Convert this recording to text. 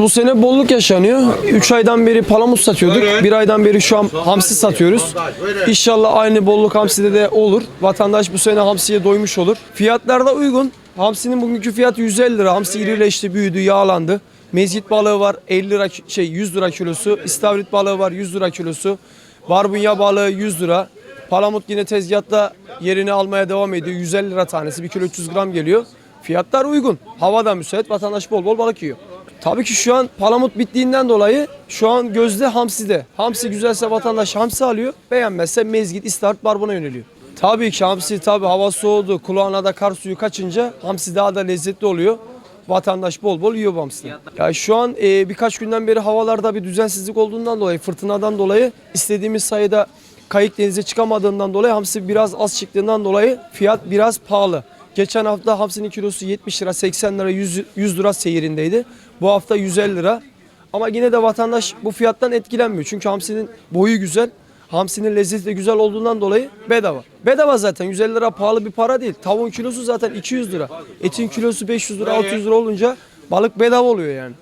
Bu sene bolluk yaşanıyor. 3 aydan beri palamut satıyorduk. Bir aydan beri şu an hamsi satıyoruz. İnşallah aynı bolluk hamside de olur. Vatandaş bu sene hamsiye doymuş olur. Fiyatlar da uygun. Hamsinin bugünkü fiyatı 150 lira. Hamsi irileşti, büyüdü, yağlandı. Mezgit balığı var 50 lira şey 100 lira kilosu. İstavrit balığı var 100 lira kilosu. Barbunya balığı 100 lira. Palamut yine tezgahta yerini almaya devam ediyor. 150 lira tanesi. 1 kilo 300 gram geliyor. Fiyatlar uygun. Hava da müsait. Vatandaş bol bol balık yiyor. Tabii ki şu an palamut bittiğinden dolayı şu an gözde hamside. Hamsi güzelse vatandaş hamsi alıyor. Beğenmezse mezgit, istavrit, barbuna yöneliyor. Tabii ki hamsi tabii hava soğudu. Kulağına da kar suyu kaçınca hamsi daha da lezzetli oluyor. Vatandaş bol bol yiyor bu hamsini. Ya şu an e, birkaç günden beri havalarda bir düzensizlik olduğundan dolayı, fırtınadan dolayı istediğimiz sayıda kayık denize çıkamadığından dolayı hamsi biraz az çıktığından dolayı fiyat biraz pahalı. Geçen hafta hamsinin kilosu 70 lira, 80 lira, 100, 100 lira seyirindeydi. Bu hafta 150 lira. Ama yine de vatandaş bu fiyattan etkilenmiyor. Çünkü hamsinin boyu güzel. Hamsinin lezzeti de güzel olduğundan dolayı bedava. Bedava zaten 150 lira pahalı bir para değil. Tavuğun kilosu zaten 200 lira. Etin kilosu 500 lira 600 lira olunca balık bedava oluyor yani.